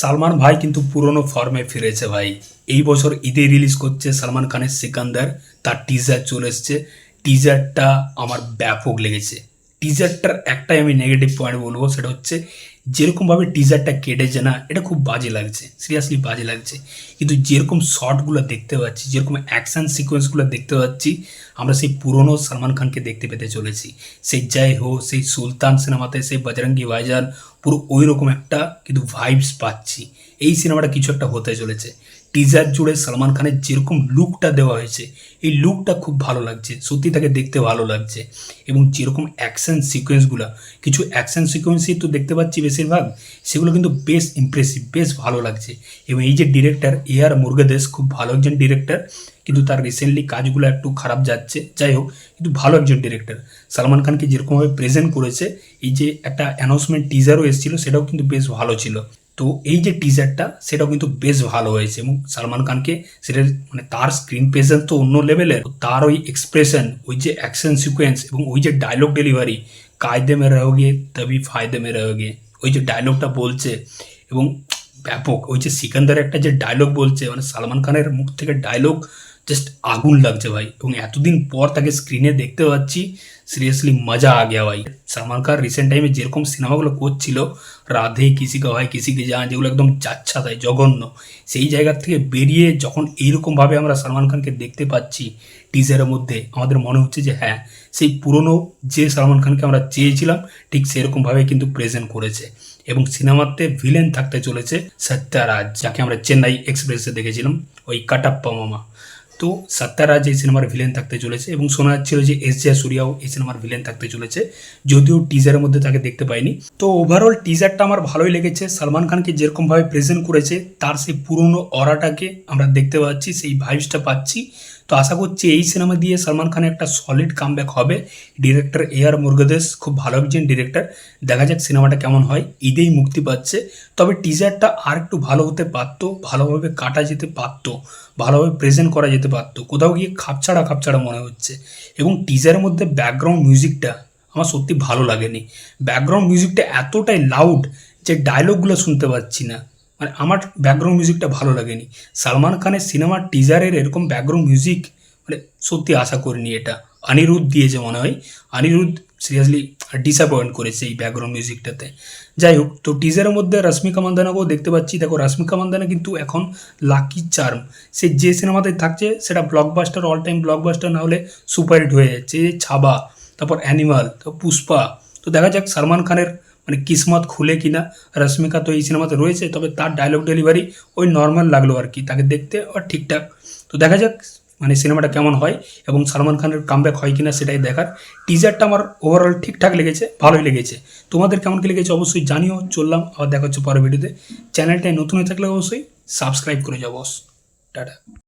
সালমান ভাই কিন্তু পুরনো ফর্মে ফিরেছে ভাই। এই বছর ঈদে রিলিজ করছে সালমান খানের সিকান্দার। তার টিজার চলে এসছে। টিজারটা আমার ব্যাপক লেগেছে। টিজারটার একটাই আমি নেগেটিভ পয়েন্ট বলব, সেটা হচ্ছে যেরকমভাবে টিজারটা কেটেছে না, এটা খুব বাজে লাগছে সিরিয়াসলি বাজে লাগছে। কিন্তু যেরকম শর্টগুলো দেখতে পাচ্ছি, যেরকম অ্যাকশন সিকোয়েন্সগুলো দেখতে পাচ্ছি, আমরা সেই পুরনো সালমান খানকে দেখতে পেতে চলেছি। সেই জয় হো, সেই সুলতান সিনেমাতে, সেই বজরঙ্গি ভাইজান, পুরো ওই রকম একটা কিন্তু ভাইবস পাচ্ছি। এই সিনেমাটা কিছু একটা হতে চলেছে। টিজার জুড়ে সালমান খানের যেরকম লুকটা দেওয়া হয়েছে, এই লুকটা খুব ভালো লাগছে, সত্যি তাকে দেখতে ভালো লাগছে। এবং যেরকম অ্যাকশন সিকোয়েন্সগুলো কিছু অ্যাকশন সিকোয়েন্সই তো দেখতে পাচ্ছি বেশিরভাগ সেগুলো কিন্তু বেশ ইমপ্রেসিভ বেশ ভালো লাগছে। এবং এই যে ডিরেক্টর এ আর মুরগেদেশ, খুব ভালো একজন ডিরেক্টর কিন্তু তার রিসেন্টলি কাজগুলো একটু খারাপ যাচ্ছে। যাই হোক, কিন্তু ভালো একজন ডিরেক্টর সালমান খানকে যেরকমভাবে প্রেজেন্ট করেছে, এই যে একটা অ্যানাউন্সমেন্ট টিজারও এসেছিল, সেটাও কিন্তু বেশ ভালো ছিল। তো এই যে টিজারটা সেটাও কিন্তু বেশ ভালো হয়েছে। এবং সালমান খানকে সেটার মানে তার স্ক্রিন প্রেজেন্স তো অন্য লেভেলের তার ওই এক্সপ্রেশন ওই যে অ্যাকশন সিকোয়েন্স এবং ওই যে ডায়লগ ডেলিভারি কায়দে মে রহোগে তবি ফায়দে মে রহোগে। ওই যে ডায়লগটা বলছে এবং ব্যাপক, ওই যে সিকান্দার একটা যে ডায়লগ বলছে মানে সালমান খানের মুখ থেকে ডায়লগ জাস্ট আগুন লাগছে ভাই। এবং এতদিন পর তাকে স্ক্রিনে দেখতে পাচ্ছি সিরিয়াসলি মজা আ গিয়া ভাই। সালমান খান রিসেন্ট টাইমে যেরকম সিনেমাগুলো করছিল, রাধে, কিসি কা হয় কিসি কে জান যেগুলো একদম যাচ্ছা তাই, জঘন্য। সেই জায়গা থেকে বেরিয়ে যখন এইরকমভাবে আমরা সালমান খানকে দেখতে পাচ্ছি টিজারের মধ্যে, আমাদের মনে হচ্ছে যে হ্যাঁ সেই পুরনো যে সালমান খানকে আমরা চেয়েছিলাম, ঠিক সেরকমভাবে কিন্তু প্রেজেন্ট করেছে। এবং সিনেমাতে ভিলেন থাকতে চলেছে সত্যারাজ, যাকে আমরা চেন্নাই এক্সপ্রেসে দেখেছিলাম, ওই কাটাপ্পা মামা। তো সত্যারাজ এই সিনেমার ভিলেন থাকতে চলেছে এবং শোনা যাচ্ছিল যে এস জে সুরিয়াও এই সিনেমার ভিলেন থাকতে চলেছে, যদিও টিজারের মধ্যে তাকে দেখতে পাইনি। তো ওভারঅল টিজারটা আমার ভালোই লেগেছে। সালমান খানকে যেরকমভাবে প্রেজেন্ট করেছে, তার সেই পুরনো অরাটাকে আমরা দেখতে পাচ্ছি, সেই ভাইবসটা পাচ্ছি। তো আশা করছি এই সিনেমা দিয়ে সালমান খানের একটা সলিড কামব্যাক হবে। ডিরেক্টর এ আর মুরগাদেশ, খুব ভালো একজন ডিরেক্টর দেখা যাক সিনেমাটা কেমন হয় ঈদেই মুক্তি পাচ্ছে। তবে টিজারটা আর একটু ভালো হতে পারতো, ভালোভাবে কাটা যেতে পারতো, ভালোভাবে প্রেজেন্ট করা যেতে পারতো। কোথাও গিয়ে খাপছাড়া খাপছাড়া মনে হচ্ছে। এবং টিজারের মধ্যে ব্যাকগ্রাউন্ড মিউজিকটা আমার সত্যি ভালো লাগেনি। ব্যাকগ্রাউন্ড মিউজিকটা এতটাই লাউড যে ডায়লগগুলো শুনতে পাচ্ছি না। মানে আমার ব্যাকগ্রাউন্ড মিউজিকটা ভালো লাগেনি। সালমান খানের সিনেমার টিজারের এরকম ব্যাকগ্রাউন্ড মিউজিক মানে সত্যি আশা করিনি এটা। অনিরুদ্ধ দিয়েছে মনে হয়। অনিরুদ্ধ সিরিয়াসলি ডিসঅ্যাপয়েন্ট করেছে এই ব্যাকগ্রাউন্ড মিউজিকটাতে যাই হোক, তো টিজারের মধ্যে রশ্মিকা মান্দানাকেও দেখতে পাচ্ছি। দেখো, রশ্মিকা মান্দানা কিন্তু এখন লাকি চার্ম সে যে সিনেমাতে থাকছে, সেটা ব্লকবাস্টার অল টাইম ব্লকবাস্টার না হলে সুপারহিট হয়ে যাচ্ছে। ছাবা, তারপর অ্যানিমাল তারপর পুষ্পা। তো দেখা যাক সালমান খানের মানে কিসমত খুলে কিনা, রশ্মিকা তো এই সিনেমাতে রয়েছে, তবে তার ডায়লগ ডেলিভারি ওই নর্মাল লাগল আর কি, তাকে দেখতে আর ঠিকঠাক। তো দেখা যাক মানে সিনেমাটা কেমন হয় এবং সালমান খানের কামব্যাক হয় কিনা সেটাই দেখার। টিজারটা আমার ওভারঅল ঠিকঠাক লেগেছে, ভালোই লেগেছে। তোমাদের কেমন কি লেগেছে অবশ্যই জানিও, চললাম, আবার দেখা হচ্ছে পরের ভিডিওতে চ্যানেলটায় নতুন হয়ে থাকলে অবশ্যই সাবস্ক্রাইব করে যাও বস টাটা।